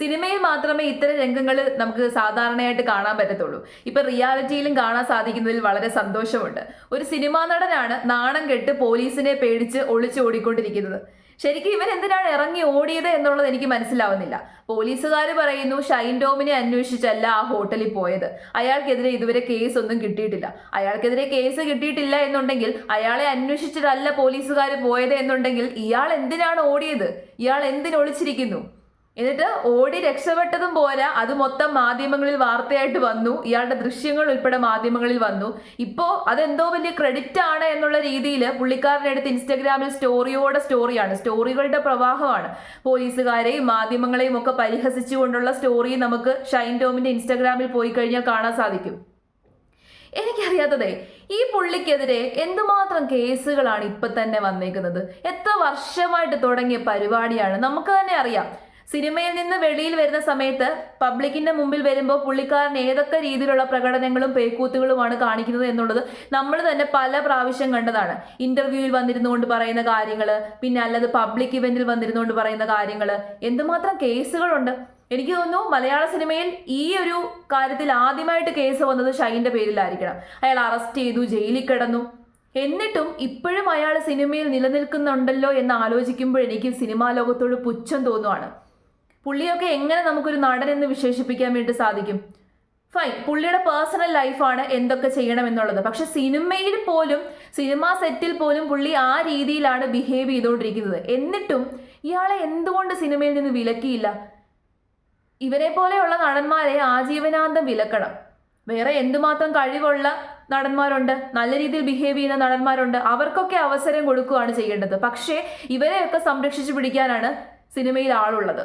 സിനിമയിൽ മാത്രമേ ഇത്തരം രംഗങ്ങൾ നമുക്ക് സാധാരണയായിട്ട് കാണാൻ പറ്റത്തുള്ളൂ. ഇപ്പൊ റിയാലിറ്റിയിലും കാണാൻ സാധിക്കുന്നതിൽ വളരെ സന്തോഷമുണ്ട്. ഒരു സിനിമാ നടനാണ് നാണം കെട്ട് പോലീസിനെ പേടിച്ച് ഒളിച്ചു ഓടിക്കൊണ്ടിരിക്കുന്നത്. ശരിക്കും ഇവൻ എന്തിനാണ് ഇറങ്ങി ഓടിയത് എന്നുള്ളത് എനിക്ക് മനസ്സിലാവുന്നില്ല. പോലീസുകാർ പറയുന്നു ഷൈൻ ടോമിനെ അന്വേഷിച്ചല്ല ആ ഹോട്ടലിൽ പോയത്. അയാൾക്കെതിരെ ഇതുവരെ കേസ് ഒന്നും കിട്ടിയിട്ടില്ല. അയാൾക്കെതിരെ കേസ് കിട്ടിയിട്ടില്ല എന്നുണ്ടെങ്കിൽ അയാളെ അന്വേഷിച്ചിട്ടല്ല പോലീസുകാർ പോയത് എന്നുണ്ടെങ്കിൽ ഇയാൾ എന്തിനാണ് ഓടിയത്? ഇയാൾ എന്തിന് ഒളിച്ചിരിക്കുന്നു എന്നിട്ട് ഓടി രക്ഷപ്പെട്ടതും പോരാ അത് മൊത്തം മാധ്യമങ്ങളിൽ വാർത്തയായിട്ട് വന്നു. ഇയാളുടെ ദൃശ്യങ്ങൾ ഉൾപ്പെടെ മാധ്യമങ്ങളിൽ വന്നു. ഇപ്പോൾ അതെന്തോ വലിയ ക്രെഡിറ്റ് ആണ് എന്നുള്ള രീതിയിൽ പുള്ളിക്കാരനെടുത്ത് ഇൻസ്റ്റഗ്രാമിൽ സ്റ്റോറിയോടെ സ്റ്റോറിയാണ്. സ്റ്റോറികളുടെ പ്രവാഹമാണ്. പോലീസുകാരെയും മാധ്യമങ്ങളെയും ഒക്കെ പരിഹസിച്ചുകൊണ്ടുള്ള സ്റ്റോറി നമുക്ക് ഷൈൻ ടോമിന്റെ ഇൻസ്റ്റഗ്രാമിൽ പോയി കഴിഞ്ഞാൽ കാണാൻ സാധിക്കും. എനിക്കറിയാത്തതേ ഈ പുള്ളിക്കെതിരെ എന്തുമാത്രം കേസുകളാണ് ഇപ്പൊ തന്നെ വന്നേക്കുന്നത്? എത്ര വർഷമായിട്ട് തുടങ്ങിയ പരിപാടിയാണ്? നമുക്ക് തന്നെ അറിയാം. സിനിമയിൽ നിന്ന് വെളിയിൽ വരുന്ന സമയത്ത് പബ്ലിക്കിന്റെ മുമ്പിൽ വരുമ്പോൾ പുള്ളിക്കാരൻ ഏതൊക്കെ രീതിയിലുള്ള പ്രകടനങ്ങളും പേക്കൂത്തുകളുമാണ് കാണിക്കുന്നത് എന്നുള്ളത് നമ്മൾ തന്നെ പല പ്രാവശ്യം കണ്ടതാണ്. ഇന്റർവ്യൂവിൽ വന്നിരുന്നുകൊണ്ട് പറയുന്ന കാര്യങ്ങൾ പിന്നെ അല്ലാതെ പബ്ലിക് ഇവന്റിൽ വന്നിരുന്നുകൊണ്ട് പറയുന്ന കാര്യങ്ങൾ. എന്തുമാത്രം കേസുകളുണ്ട്? എനിക്ക് തോന്നുന്നു മലയാള സിനിമയിൽ ഈ ഒരു കാര്യത്തിൽ ആദ്യമായിട്ട് കേസ് വന്നത് ഷൈന്റെ പേരിലായിരിക്കണം. അയാൾ അറസ്റ്റ് ചെയ്തു ജയിലിൽ കിടന്നു. എന്നിട്ടും ഇപ്പോഴും അയാൾ സിനിമയിൽ നിലനിൽക്കുന്നുണ്ടല്ലോ എന്ന് ആലോചിക്കുമ്പോൾ എനിക്ക് സിനിമാ ലോകത്തോട് പുച്ഛം തോന്നുവാണ്. പുള്ളിയൊക്കെ എങ്ങനെ നമുക്കൊരു നടൻ എന്ന് വിശേഷിപ്പിക്കാൻ വേണ്ടി സാധിക്കും? ഫൈൻ പുള്ളിയുടെ പേഴ്സണൽ ലൈഫാണ് എന്തൊക്കെ ചെയ്യണം എന്നുള്ളത് പക്ഷെ സിനിമയിൽ പോലും സിനിമാ സെറ്റിൽ പോലും പുള്ളി ആ രീതിയിലാണ് ബിഹേവ് ചെയ്തുകൊണ്ടിരിക്കുന്നത്. എന്നിട്ടും ഇയാളെ എന്തുകൊണ്ട് സിനിമയിൽ നിന്ന് വിലക്കിയില്ല? ഇവരെ പോലെയുള്ള നടന്മാരെ ആജീവനാന്തം വിലക്കണം. വേറെ എന്തുമാത്രം കഴിവുള്ള നടന്മാരുണ്ട് നല്ല രീതിയിൽ ബിഹേവ് ചെയ്യുന്ന നടന്മാരുണ്ട് അവർക്കൊക്കെ അവസരം കൊടുക്കുകയാണ് ചെയ്യേണ്ടത്. പക്ഷേ ഇവരെയൊക്കെ സംരക്ഷിച്ചു പിടിക്കാനാണ് സിനിമയിൽ ആളുള്ളത്.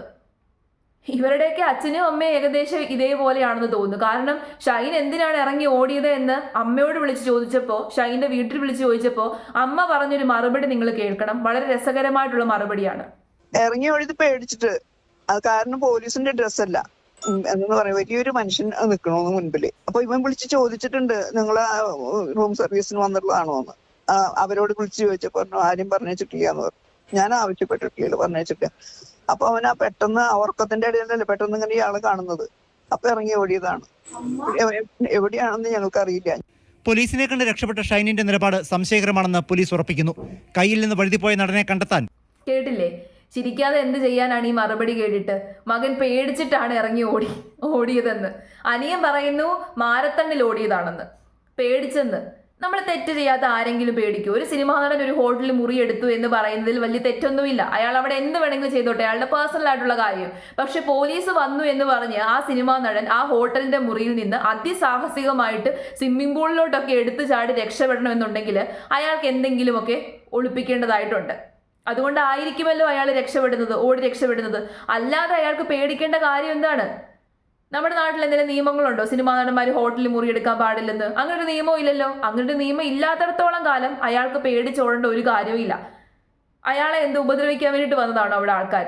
ഇവരുടെയൊക്കെ അച്ഛനും അമ്മയും ഏകദേശം ഇതേപോലെയാണെന്ന് തോന്നുന്നു. കാരണം ഷൈൻ എന്തിനാണ് ഇറങ്ങി ഓടിയത് എന്ന് അമ്മയോട് വിളിച്ച് ചോദിച്ചപ്പോൾ ഷൈന്റെ വീട്ടിൽ വിളിച്ച് ചോദിച്ചപ്പോൾ അമ്മ പറഞ്ഞൊരു മറുപടി നിങ്ങൾ കേൾക്കണം. വളരെ രസകരമായിട്ടുള്ള മറുപടിയാണ്. ഇറങ്ങി ഓടിയത് പേടിച്ചിട്ട്. അത് കാരണം പോലീസിന്റെ ഡ്രസ് അല്ല എന്ന് പറയാം വലിയൊരു മനുഷ്യൻ നിൽക്കണോന്ന് മുൻപിൽ അപ്പൊ ഇവൻ വിളിച്ച് ചോദിച്ചിട്ടുണ്ട് നിങ്ങൾ റൂം സർവീസിന് വന്നിട്ടുള്ളതാണോ എന്ന് അവരോട് വിളിച്ച് ചോദിച്ചപ്പോ പറഞ്ഞു ആരും പറഞ്ഞിട്ടില്ല എന്ന് പറഞ്ഞു. ഞാൻ ആവശ്യപ്പെട്ടിട്ടില്ല പറഞ്ഞിട്ടില്ല അപ്പൊ അവൻ ആ പെട്ടെന്ന് ആ ഉറക്കത്തിന്റെ ഇടയിലല്ലേ പെട്ടെന്ന് ഇങ്ങനെ ഇയാളെ കാണുന്നത്. അപ്പൊ ഇറങ്ങി ഓടിയതാണ്. എവ- എവിടെയാണെന്ന് ഞങ്ങൾക്ക് അറിയില്ല പോലീസിനെ കണ്ട് രക്ഷപ്പെട്ട ഷൈനിന്റെ നിലപാട് സംശയകരമാണെന്ന് പോലീസ് ഉറപ്പിക്കുന്നു. കയ്യിൽ നിന്ന് വഴുതിപ്പോയ നടനെ കണ്ടെത്താൻ. കേട്ടില്ലേ? ചിരിക്കാതെ എന്ത് ചെയ്യാനാണ് ഈ മറുപടി കേട്ടിട്ട്? മകൻ പേടിച്ചിട്ടാണ് ഇറങ്ങി ഓടി ഓടിയതെന്ന്. അനിയൻ പറയുന്നു മാരത്തണ്ണിൽ ഓടിയതാണെന്ന്. പേടിച്ചെന്ന്. നമ്മൾ തെറ്റ് ചെയ്യാത്ത ആരെങ്കിലും പേടിക്കും. ഒരു സിനിമാ നടൻ ഒരു ഹോട്ടലിൽ മുറിയെടുത്തു എന്ന് പറയുന്നതിൽ വലിയ തെറ്റൊന്നുമില്ല. അയാൾ അവിടെ എന്ത് വേണമെങ്കിലും ചെയ്തോട്ടെ അയാളുടെ പേഴ്സണൽ ആയിട്ടുള്ള കാര്യം. പക്ഷെ പോലീസ് വന്നു എന്ന് പറഞ്ഞ് ആ സിനിമാ നടൻ ആ ഹോട്ടലിന്റെ മുറിയിൽ നിന്ന് അതിസാഹസികമായിട്ട് സ്വിമ്മിംഗ് പൂളിലോട്ടൊക്കെ എടുത്തു ചാടി രക്ഷപ്പെടണമെന്നുണ്ടെങ്കിൽ അയാൾക്ക് എന്തെങ്കിലുമൊക്കെ ഒളിപ്പിക്കേണ്ടതായിട്ടുണ്ട്. അതുകൊണ്ടായിരിക്കുമല്ലോ അയാൾ രക്ഷപ്പെടുന്നത് ഓടി രക്ഷപ്പെടുന്നത്. അല്ലാതെ അയാൾക്ക് പേടിക്കേണ്ട കാര്യം എന്താണ്? നമ്മുടെ നാട്ടിൽ എന്തെങ്കിലും നിയമങ്ങളുണ്ടോ? സിനിമാ നടന്മാർ ഹോട്ടലിൽ മുറിയെടുക്കാൻ പാടില്ലെന്ന്. അങ്ങനെ ഒരു നിയമവും ഇല്ലല്ലോ. അങ്ങനെ ഒരു നിയമം ഇല്ലാത്തടത്തോളം കാലം അയാൾക്ക് പേടിച്ചോടേണ്ട ഒരു കാര്യവും ഇല്ല. അയാളെ എന്ത് ഉപദ്രവിക്കാൻ വേണ്ടിയിട്ട് വന്നതാണോ അവിടെ ആൾക്കാർ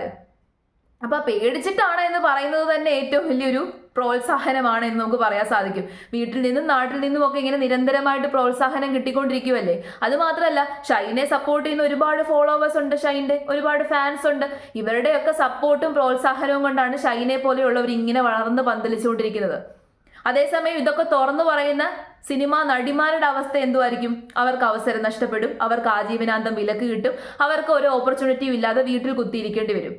അപ്പൊ ആ പേടിച്ചിട്ടാണ് എന്ന് പറയുന്നത് തന്നെ ഏറ്റവും വലിയൊരു പ്രോത്സാഹനമാണ് എന്ന് നമുക്ക് പറയാൻ സാധിക്കും. വീട്ടിൽ നിന്നും നാട്ടിൽ നിന്നും ഒക്കെ ഇങ്ങനെ നിരന്തരമായിട്ട് പ്രോത്സാഹനം കിട്ടിക്കൊണ്ടിരിക്കുമല്ലേ അത് മാത്രമല്ല ഷൈനെ സപ്പോർട്ട് ചെയ്യുന്ന ഒരുപാട് ഫോളോവേഴ്സ് ഉണ്ട് ഷൈന്റെ ഒരുപാട് ഫാൻസ് ഉണ്ട്. ഇവരുടെയൊക്കെ സപ്പോർട്ടും പ്രോത്സാഹനവും കൊണ്ടാണ് ഷൈനെ പോലെയുള്ളവർ ഇങ്ങനെ വളർന്ന് പന്തലിച്ചുകൊണ്ടിരിക്കുന്നത്. അതേസമയം ഇതൊക്കെ തുറന്നു പറയുന്ന സിനിമാ നടിമാരുടെ അവസ്ഥ എന്തുമായിരിക്കും അവർക്ക് അവസരം നഷ്ടപ്പെടും അവർക്ക് ആജീവനാന്തം വിലക്ക് കിട്ടും അവർക്ക് ഒരു ഓപ്പർച്യൂണിറ്റിയും ഇല്ലാതെ വീട്ടിൽ കുത്തിയിരിക്കേണ്ടി വരും.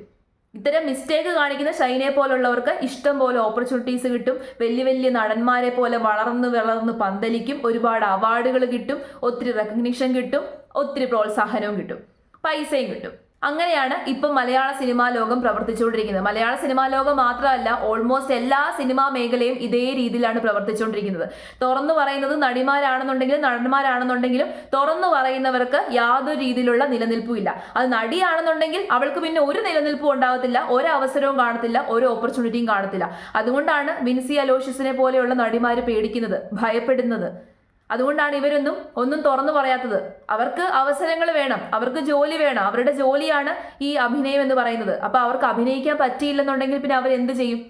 ഇത്തരം മിസ്റ്റേക്ക് കാണിക്കുന്ന ഷൈനെ പോലുള്ളവർക്ക് ഇഷ്ടം പോലെ ഓപ്പർച്യൂണിറ്റീസ് കിട്ടും. വലിയ വലിയ നടന്മാരെ പോലെ വളർന്ന് വളർന്ന് പന്തലിക്കും. ഒരുപാട് അവാർഡുകൾ കിട്ടും. ഒത്തിരി റെക്കഗ്നിഷൻ കിട്ടും. ഒത്തിരി പ്രോത്സാഹനവും കിട്ടും. പൈസയും കിട്ടും. അങ്ങനെയാണ് ഇപ്പം മലയാള സിനിമാ ലോകം പ്രവർത്തിച്ചുകൊണ്ടിരിക്കുന്നത്. മലയാള സിനിമാ ലോകം മാത്രമല്ല ഓൾമോസ്റ്റ് എല്ലാ സിനിമാ മേഖലയും ഇതേ രീതിയിലാണ് പ്രവർത്തിച്ചുകൊണ്ടിരിക്കുന്നത്. തുറന്നു പറയുന്നത് നടിമാരാണെന്നുണ്ടെങ്കിലും നടന്മാരാണെന്നുണ്ടെങ്കിലും തുറന്നു പറയുന്നവർക്ക് യാതൊരു രീതിയിലുള്ള നിലനിൽപ്പും ഇല്ല. അത് നടിയാണെന്നുണ്ടെങ്കിൽ അവൾക്ക് പിന്നെ ഒരു നിലനിൽപ്പും ഉണ്ടാകത്തില്ല ഒരു അവസരവും കാണത്തില്ല ഒരു ഓപ്പർച്യൂണിറ്റിയും കാണത്തില്ല. അതുകൊണ്ടാണ് വിൻസി അലോഷ്യസിനെ പോലെയുള്ള നടിമാർ പേടിക്കുന്നത് ഭയപ്പെടുന്നത്. അതുകൊണ്ടാണ് ഇവരൊന്നും ഒന്നും തുറന്നു പറയാത്തത്. അവർക്ക് അവസരങ്ങൾ വേണം. അവർക്ക് ജോലി വേണം. അവരുടെ ജോലിയാണ് ഈ അഭിനയം എന്ന് പറയുന്നത്. അപ്പൊ അവർക്ക് അഭിനയിക്കാൻ പറ്റിയില്ലെന്നുണ്ടെങ്കിൽ പിന്നെ അവർ എന്ത് ചെയ്യും?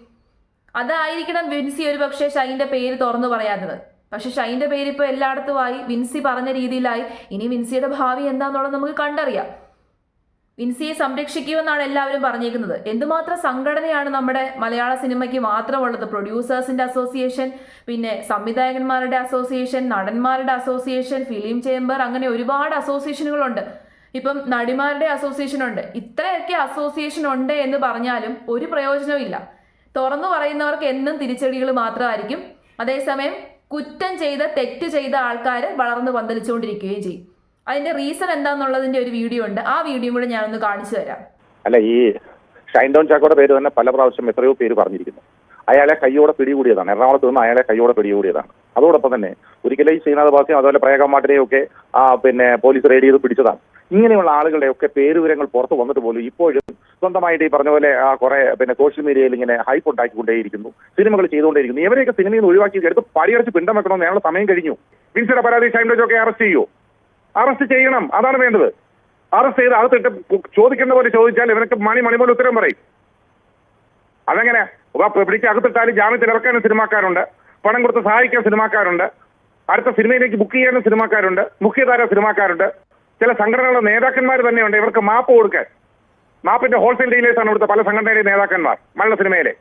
അതായിരിക്കണം വിൻസി ഒരു പക്ഷേ ഷൈന്റെ പേര് തുറന്നു പറയാത്തത്. പക്ഷെ ഷൈന്റെ പേര് ഇപ്പോൾ എല്ലായിടത്തുമായി വിൻസി പറഞ്ഞ രീതിയിലായി. ഇനി വിൻസിയുടെ ഭാവി എന്താണെന്നുള്ളത് നമുക്ക് കണ്ടറിയാം. വിൻസിയെ സംരക്ഷിക്കുമെന്നാണ് എല്ലാവരും പറഞ്ഞേക്കുന്നത് എന്തുമാത്രം സംഘടനയാണ് നമ്മുടെ മലയാള സിനിമയ്ക്ക് മാത്രമുള്ളത്? പ്രൊഡ്യൂസേഴ്സിന്റെ അസോസിയേഷൻ പിന്നെ സംവിധായകന്മാരുടെ അസോസിയേഷൻ നടന്മാരുടെ അസോസിയേഷൻ ഫിലിം ചേംബർ അങ്ങനെ ഒരുപാട് അസോസിയേഷനുകളുണ്ട്. ഇപ്പം നടിമാരുടെ അസോസിയേഷൻ ഉണ്ട് ഇത്രയൊക്കെ അസോസിയേഷൻ ഉണ്ട് എന്ന് പറഞ്ഞാലും ഒരു പ്രയോജനവും ഇല്ല. തുറന്നു പറയുന്നവർക്ക് എന്നും തിരിച്ചടികൾ മാത്രമായിരിക്കും. അതേസമയം കുറ്റം ചെയ്ത തെറ്റ് ചെയ്ത ആൾക്കാർ വളർന്ന് പന്തലിച്ചുകൊണ്ടിരിക്കുകയും ചെയ്യും. അതിന്റെ റീസൺ എന്താണെന്നുള്ളതിന്റെ ഒരു വീഡിയോ ഉണ്ട്. ആ വീഡിയോ കൂടെ ഞാനൊന്ന് കാണിച്ചു തരാം. അല്ല ഈ ഷൈൻ ഡോൺ ചാക്കോയുടെ പേര് തന്നെ പല പ്രാവശ്യം എത്രയോ പേര് പറഞ്ഞിരിക്കുന്നു. അയാളെ കൈയോടെ പിടികൂടിയതാണ്. എറണാകുളത്ത് നിന്ന് അയാളെ കൈയോടെ പിടികൂടിയതാണ്. അതോടൊപ്പം തന്നെ ഒരിക്കലും ഈ ശ്രീനാഥ് ബാസിയും അതുപോലെ പ്രേഗമാട്ടിനെയും ഒക്കെ പിന്നെ പോലീസ് റെയ്ഡ് ചെയ്ത് പിടിച്ചതാണ്. ഇങ്ങനെയുള്ള ആളുകളുടെ ഒക്കെ പേരുവിവരങ്ങൾ പുറത്തു വന്നിട്ട് പോലും ഇപ്പോഴും സ്വന്തമായിട്ട് ഈ പറഞ്ഞ പോലെ കുറെ പിന്നെ സോഷ്യൽ മീഡിയയിൽ ഇങ്ങനെ ഹൈപ്പ് ഉണ്ടാക്കിക്കൊണ്ടേയിരിക്കുന്നു. സിനിമകൾ ചെയ്തുകൊണ്ടേയിരിക്കുന്നു. ഇവരെയൊക്കെ സിനിമയിൽ നിന്ന് ഒഴിവാക്കി എടുത്ത് പടിയടച്ച് പിണ്ടം വെക്കണമെന്ന് ഞങ്ങളുടെ സമയം കഴിഞ്ഞു. വിൻസിയുടെ പരാതി ഒക്കെ അറസ്റ്റ് ചെയ്യൂ. അറസ്റ്റ് ചെയ്യണം. അതാണ് വേണ്ടത്. അറസ്റ്റ് ചെയ്ത് അകത്തിട്ട് ചോദിക്കേണ്ട പോലെ ചോദിച്ചാൽ ഇവർക്ക് മണി മണി പോലെ ഉത്തരം പറയും. അതെങ്ങനെ പിടിച്ച് അകത്തിട്ടാലും ജാമ്യത്തിൽ ഇറക്കാനും സിനിമാക്കാരുണ്ട്. പണം കൊടുത്ത് സഹായിക്കാൻ സിനിമാക്കാരുണ്ട്. അടുത്ത സിനിമയിലേക്ക് ബുക്ക് ചെയ്യാനും സിനിമാക്കാരുണ്ട്. മുഖ്യധാര സിനിമാക്കാരുണ്ട്. ചില സംഘടനകളുടെ നേതാക്കന്മാർ തന്നെയുണ്ട്. ഇവർക്ക് മാപ്പ് കൊടുക്കാൻ. മാപ്പിന്റെ ഹോൾസെയിൽ ഡീലേഴ്സാണ് കൊടുത്ത പല സംഘടനയുടെ നേതാക്കന്മാർ മലയാള സിനിമയിലെ.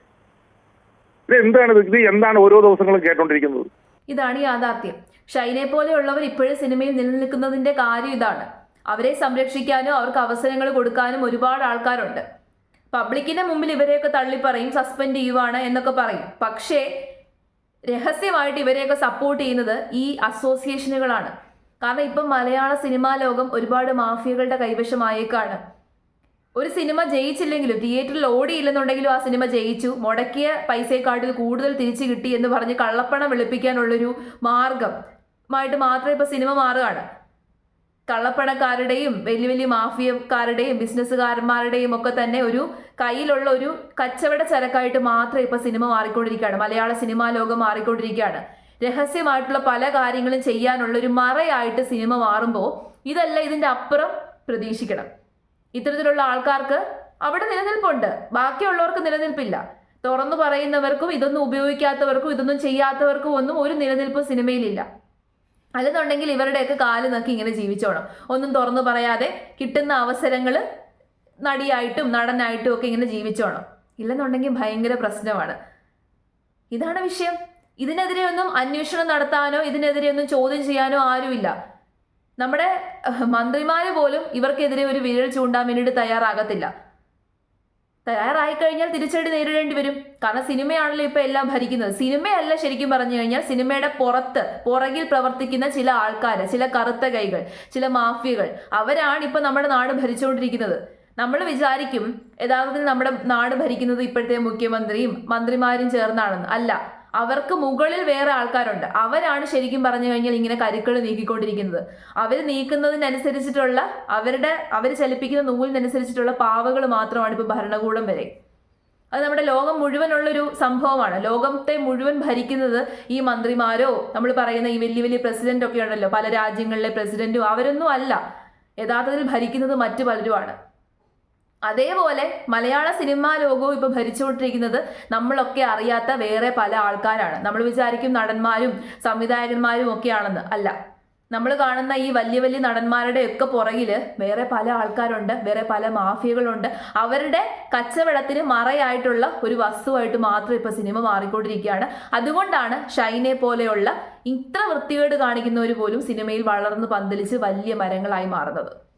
ഇത് എന്താണ്? ഇത് എന്താണ് ഓരോ ദിവസങ്ങളും കേട്ടോണ്ടിരിക്കുന്നത്? ഇതാണ് യാഥാർത്ഥ്യം. ഷൈനെ പോലെയുള്ളവർ ഇപ്പോഴും സിനിമയിൽ നിലനിൽക്കുന്നതിന്റെ കാര്യം ഇതാണ്. അവരെ സംരക്ഷിക്കാനും അവർക്ക് അവസരങ്ങൾ കൊടുക്കാനും ഒരുപാട് ആൾക്കാരുണ്ട്. പബ്ലിക്കിന്റെ മുമ്പിൽ ഇവരെയൊക്കെ തള്ളിപ്പറയും സസ്പെൻഡ് ചെയ്യുവാണ് എന്നൊക്കെ പറയും. പക്ഷേ രഹസ്യമായിട്ട് ഇവരെയൊക്കെ സപ്പോർട്ട് ചെയ്യുന്നത് ഈ അസോസിയേഷനുകളാണ്. കാരണം ഇപ്പം മലയാള സിനിമാ ലോകം ഒരുപാട് മാഫിയകളുടെ കൈവശമായേക്കാണ്. ഒരു സിനിമ ജയിച്ചില്ലെങ്കിലും തിയേറ്ററിൽ ഓടിയില്ലെന്നുണ്ടെങ്കിലും ആ സിനിമ ജയിച്ചു. മുടക്കിയ പൈസയെക്കാട്ടിൽ കൂടുതൽ തിരിച്ചു കിട്ടി എന്ന് പറഞ്ഞ് കള്ളപ്പണം വെളുപ്പിക്കാനുള്ളൊരു മാർഗം മായിട്ട് മാത്രമേ ഇപ്പോൾ സിനിമ മാറുകയാണ്. കള്ളപ്പണക്കാരുടെയും വലിയ വലിയ മാഫിയക്കാരുടെയും ബിസിനസ്സുകാരന്മാരുടെയും ഒക്കെ തന്നെ ഒരു കയ്യിലുള്ള ഒരു കച്ചവട ചരക്കായിട്ട് മാത്രമേ ഇപ്പോൾ സിനിമ മാറിക്കൊണ്ടിരിക്കുകയാണ്. മലയാള സിനിമാ ലോകം മാറിക്കൊണ്ടിരിക്കുകയാണ്. രഹസ്യമായിട്ടുള്ള പല കാര്യങ്ങളും ചെയ്യാനുള്ള ഒരു മറയായിട്ട് സിനിമ മാറുമ്പോൾ ഇതല്ല ഇതിന്റെ അപ്പുറം പ്രതീക്ഷിക്കണം. ഇത്തരത്തിലുള്ള ആൾക്കാർക്ക് അവിടെ നിലനിൽപ്പുണ്ട്. ബാക്കിയുള്ളവർക്ക് നിലനിൽപ്പില്ല. തുറന്നു പറയുന്നവർക്കും ഇതൊന്നും ഉപയോഗിക്കാത്തവർക്കും ഇതൊന്നും ചെയ്യാത്തവർക്കും ഒന്നും ഒരു നിലനിൽപ്പ് സിനിമയിലില്ല. അല്ലെന്നുണ്ടെങ്കിൽ ഇവരുടെയൊക്കെ കാൽ നക്കി ഇങ്ങനെ ജീവിച്ചോണം. ഒന്നും തുറന്നു പറയാതെ കിട്ടുന്ന അവസരങ്ങൾ നടിയായിട്ടും നടനായിട്ടും ഒക്കെ ഇങ്ങനെ ജീവിച്ചോണം. ഇല്ലെന്നുണ്ടെങ്കിൽ ഭയങ്കര പ്രശ്നമാണ്. ഇതാണ് വിഷയം. ഇതിനെതിരെ ഒന്നും അന്വേഷണം നടത്താനോ ഇതിനെതിരെ ഒന്നും ചോദ്യം ചെയ്യാനോ ആരുമില്ല. നമ്മുടെ മന്ത്രിമാര് പോലും ഇവർക്കെതിരെ ഒരു വിരൽ ചൂണ്ടാൻ വേണ്ടിയിട്ട് തയ്യാറാകത്തില്ല. തയ്യാറായി കഴിഞ്ഞാൽ തിരിച്ചടി നേരിടേണ്ടി വരും. കാരണം സിനിമയാണല്ലോ ഇപ്പൊ എല്ലാം ഭരിക്കുന്നത്. സിനിമയല്ല ശരിക്കും പറഞ്ഞു കഴിഞ്ഞാൽ സിനിമയുടെ പുറത്ത് പുറകിൽ പ്രവർത്തിക്കുന്ന ചില ആൾക്കാർ ചില കറുത്ത കൈകൾ ചില മാഫിയകൾ അവരാണ് ഇപ്പൊ നമ്മുടെ നാട് ഭരിച്ചുകൊണ്ടിരിക്കുന്നത്. നമ്മൾ വിചാരിക്കും യഥാർത്ഥത്തിൽ നമ്മുടെ നാട് ഭരിക്കുന്നത് ഇപ്പോഴത്തെ മുഖ്യമന്ത്രിയും മന്ത്രിമാരും ചേർന്നാണെന്ന്. അല്ല അവർക്ക് മുകളിൽ വേറെ ആൾക്കാരുണ്ട്. അവരാണ് ശരിക്കും പറഞ്ഞു കഴിഞ്ഞാൽ ഇങ്ങനെ കരുക്കൾ നീക്കിക്കൊണ്ടിരിക്കുന്നത്. അവർ നീക്കുന്നതിനനുസരിച്ചിട്ടുള്ള അവരുടെ അവർ ചലിപ്പിക്കുന്ന നൂലിനനുസരിച്ചിട്ടുള്ള പാവകൾ മാത്രമാണ് ഇപ്പോൾ ഭരണകൂടം വരെ. അത് നമ്മുടെ ലോകം മുഴുവനുള്ളൊരു സംഭവമാണ്. ലോകത്തെ മുഴുവൻ ഭരിക്കുന്നത് ഈ മന്ത്രിമാരോ നമ്മൾ പറയുന്ന ഈ വലിയ വലിയ പ്രസിഡന്റ് ഒക്കെ ഉണ്ടല്ലോ. പല രാജ്യങ്ങളിലെ പ്രസിഡന്റും അവരൊന്നും അല്ല. യഥാർത്ഥത്തിൽ ഭരിക്കുന്നത് മറ്റു പലരുമാണ്. അതേപോലെ മലയാള സിനിമാ ലോകവും ഇപ്പൊ ഭരിച്ചുകൊണ്ടിരിക്കുന്നത് നമ്മളൊക്കെ അറിയാത്ത വേറെ പല ആൾക്കാരാണ്. നമ്മൾ വിചാരിക്കും നടന്മാരും സംവിധായകന്മാരും ഒക്കെയാണെന്ന്. അല്ല നമ്മൾ കാണുന്ന ഈ വലിയ വലിയ നടന്മാരുടെ ഒക്കെ പുറകിൽ വേറെ പല ആൾക്കാരുണ്ട് വേറെ പല മാഫിയകളുണ്ട്. അവരുടെ കച്ചവടത്തിന് മറയായിട്ടുള്ള ഒരു വസ്തുവായിട്ട് മാത്രം ഇപ്പൊ സിനിമ മാറിക്കൊണ്ടിരിക്കുകയാണ്. അതുകൊണ്ടാണ് ഷൈനെ പോലെയുള്ള ഇത്ര വൃത്തികേട് കാണിക്കുന്നവർ പോലും സിനിമയിൽ വളർന്ന് പന്തലിച്ച് വലിയ മരങ്ങളായി മാറുന്നത്.